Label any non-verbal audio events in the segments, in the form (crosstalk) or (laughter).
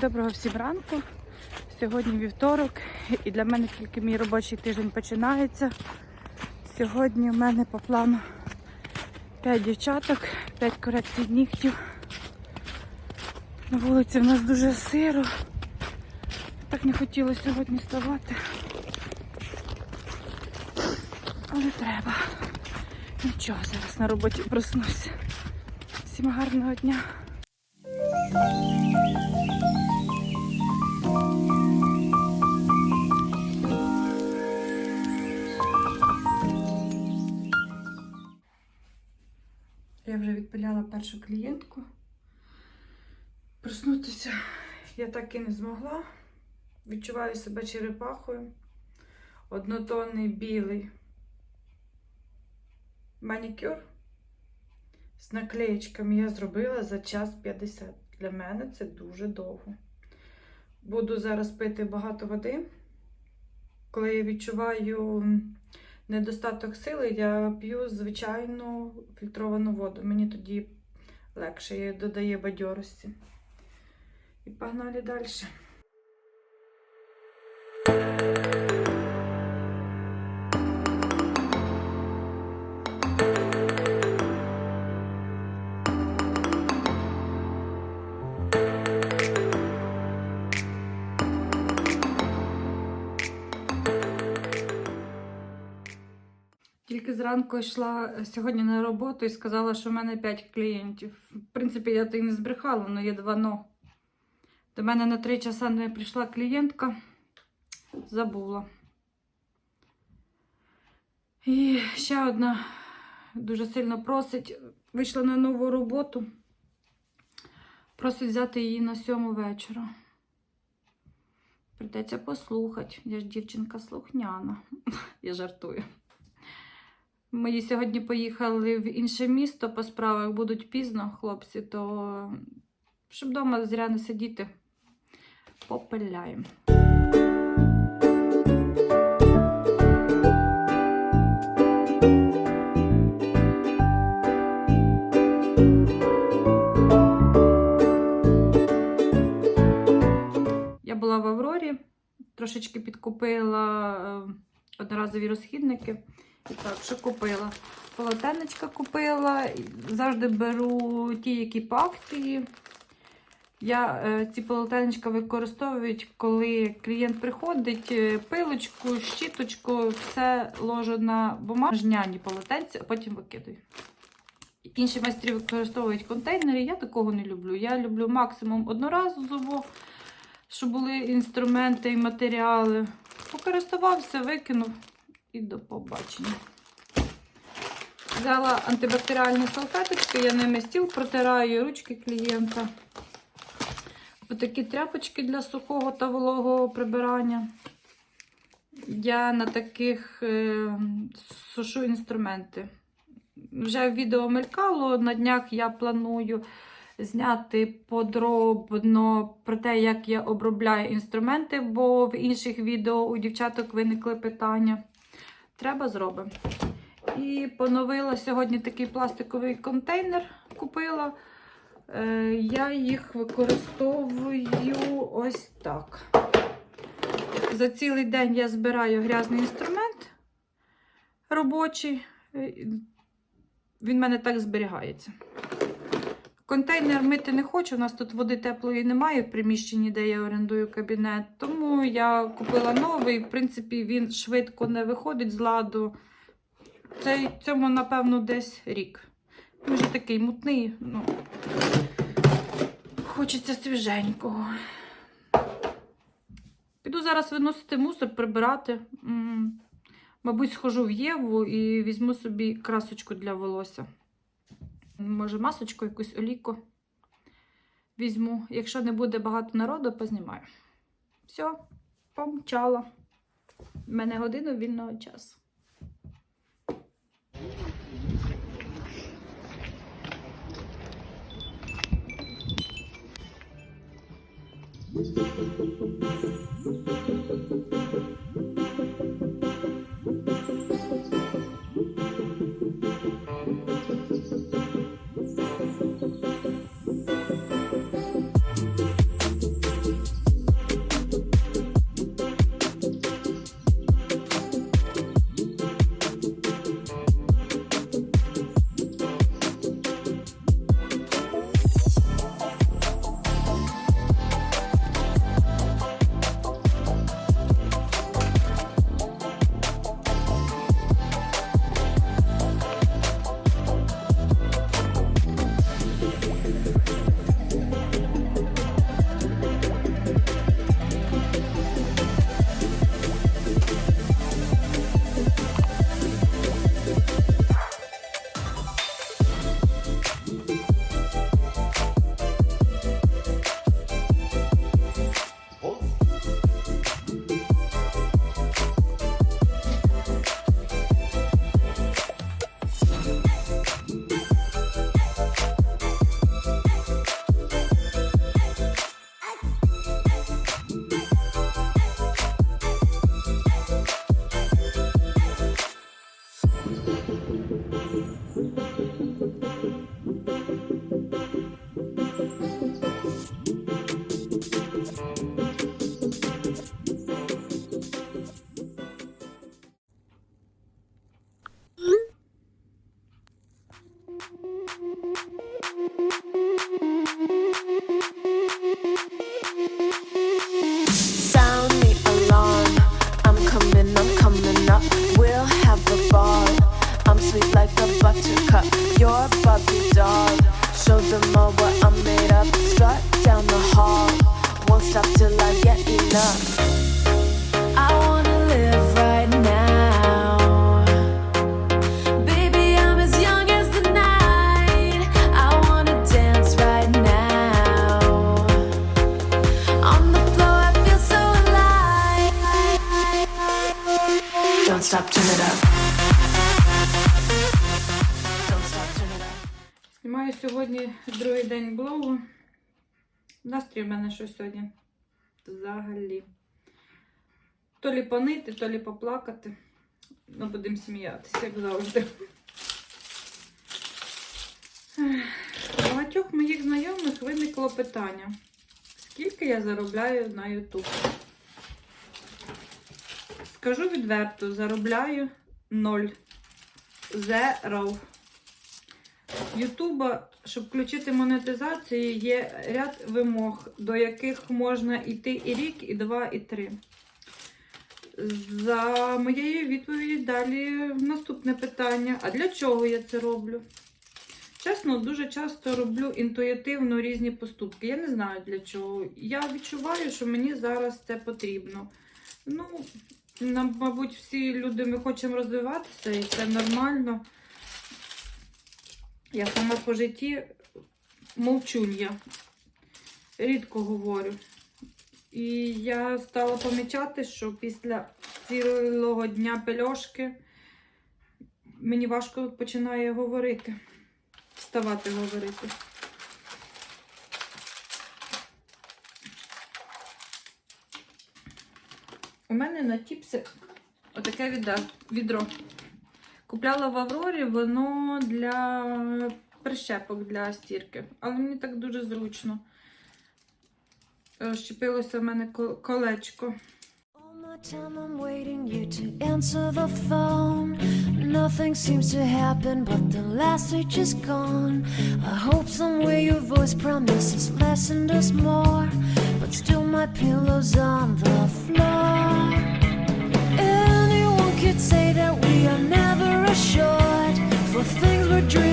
Доброго всім ранку. Сьогодні вівторок, і для мене тільки мій робочий тиждень починається. Сьогодні в мене по плану 5 дівчаток, 5 корекцій нігтів. На вулиці в нас дуже сиро. Так не хотілося сьогодні вставати. Але треба. Нічого, зараз на роботі проснуся. Всім гарного дня. Відпиляла першу клієнтку. Проснутися я так і не змогла. Відчуваю себе черепахою. Однотонний білий манікюр з наклеєчками я зробила за час 50. Для мене це дуже довго. Буду зараз пити багато води. Коли я відчуваю недостаток сили, я п'ю звичайну фільтровану воду. Мені тоді легше додає бадьорості. І погнали далі. Тільки зранку йшла сьогодні на роботу і сказала, що в мене 5 клієнтів. В принципі, я то й не збрехала, але є два но. До мене на 3 часа не прийшла клієнтка, забула. І ще одна дуже сильно просить, вийшла на нову роботу. Просить взяти її на сьому вечора. Придеться послухати. Я ж дівчинка слухняна. (laughs) Я жартую. Мої сьогодні поїхали в інше місто по справах, будуть пізно, хлопці, то щоб вдома зря не сидіти, попиляємо. Я була в Аврорі, трошечки підкупила е, одноразові розхідники. Так, що купила? Полотенечка купила. Завжди беру ті, які по акції. Я е, ці полотенечка використовую, коли клієнт приходить, е, пилочку, щіточку, все ложу на бумажняні полотенці, а потім викидаю. Інші майстри використовують контейнери. Я такого не люблю. Я люблю максимум одноразово, щоб були інструменти і матеріали. Покористувався, викинув і до побачення. Взяла антибактеріальні салфеточки, я ними стіл протираю ручки клієнта. Отакі тряпочки для сухого та вологого прибирання. Я на таких е, сушу інструменти. Вже відео мелькало. На днях я планую зняти подробно про те, як я обробляю інструменти, бо в інших відео у дівчаток виникли питання. Треба зробимо. І поновила сьогодні такий пластиковий контейнер. Купила. Е, я їх використовую ось так. За цілий день я збираю грязний інструмент робочий. Е, Він в мене так зберігається. Контейнер мити не хочу, у нас тут води теплої немає в приміщенні, де я орендую кабінет. Тому я купила новий. В принципі, він швидко не виходить з ладу. Цей, цьому, напевно, десь рік. Вже такий мутний. ну, Хочеться свіженького. Піду зараз виносити мусор, прибирати. М, Мабуть, схожу в Єву і візьму собі красочку для волосся. Може, масочку, якусь олійку візьму. Якщо не буде багато народу, познімаю. Все, помчала. У мене годину вільного часу. I feel so alive. Don't stop, turn it up. Don't stop, turn it up. Знімаю сьогодні другий день блогу. Настрій в мене що сьогодні взагалі. То лі понити, то лі поплакати. Ну, будемо сміятися, як завжди. У багатьох моїх знайомих виникло питання, скільки я заробляю на YouTube. Скажу відверто, заробляю ноль. Zero. Ютуба, щоб включити монетизацію, є ряд вимог, до яких можна йти і рік, і два, і три. За моєю відповіді далі наступне питання: а для чого я це роблю? Чесно, дуже часто роблю інтуїтивно різні поступки. Я не знаю для чого. Я відчуваю, що мені зараз це потрібно. Ну, нам, мабуть, всі люди ми хочемо розвиватися, і це нормально. Я сама по житті мовчун'я. Рідко говорю. І я стала помічати, що після цілого дня пельошки мені важко починає говорити. Вставати говорити. У мене на тіпси отаке відро. Купляла в Аврорі воно для прищепок для стірки. Але мені так дуже зручно. Е, Щепилося в мене колечко. Time I'm waiting you to answer the phone. Nothing seems to happen, but the last stage is gone. I hope somewhere your voice promises less and us more. But still, my pillow's on the floor. Anyone could say that we are never assured. For things we're dreaming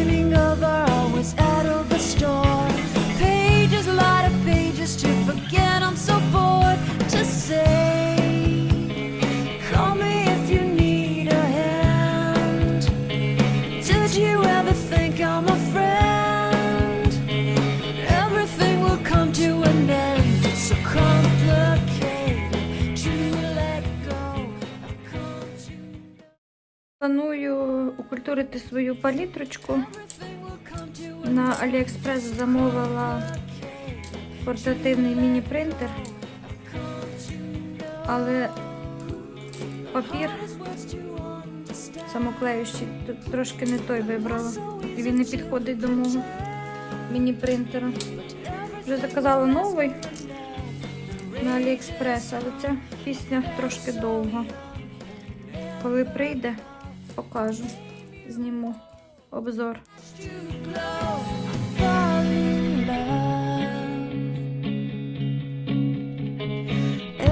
Планую укультурити свою палітрочку. На Аліекспрес замовила портативний міні-принтер, але папір самоклеющий тут трошки не той вибрала. І він не підходить до мого міні-принтера. Вже заказала новий на Аліекспрес, але ця пісня трошки довга. Коли прийде, покажу. Зніму обзор. glow. I fall in love.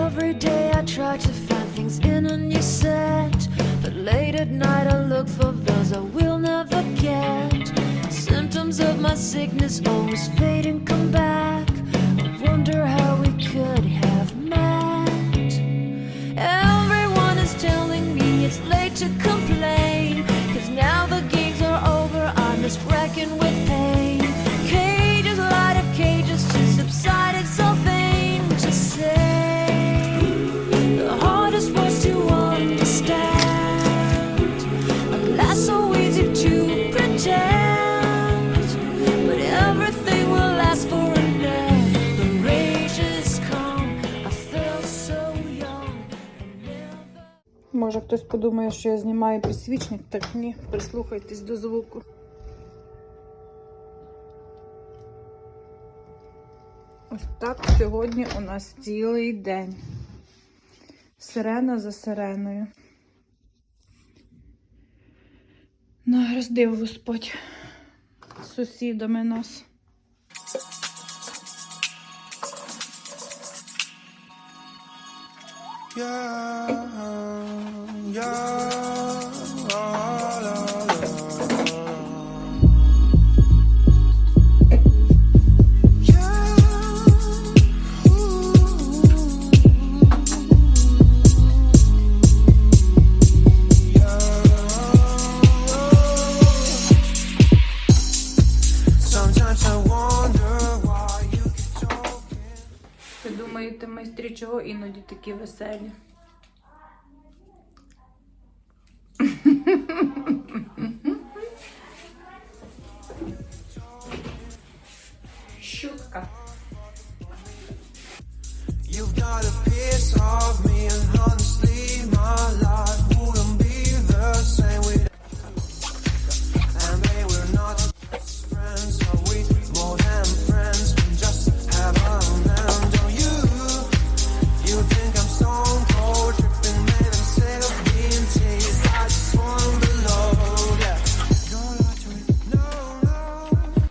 Every day I try to find things in a new set, but late at night I look for those I will never get. Symptoms of my sickness always fade and come back. I wonder how хтось подумає, що я знімаю підсвічник, так ні, прислухайтесь до звуку. Ось так сьогодні у нас цілий день. Сирена за сиреною. Награздив Господь сусідами нас. Yeah, Думаєте, майстрі чого іноді такі веселі? Шутка. You've got a piece of me, and honey,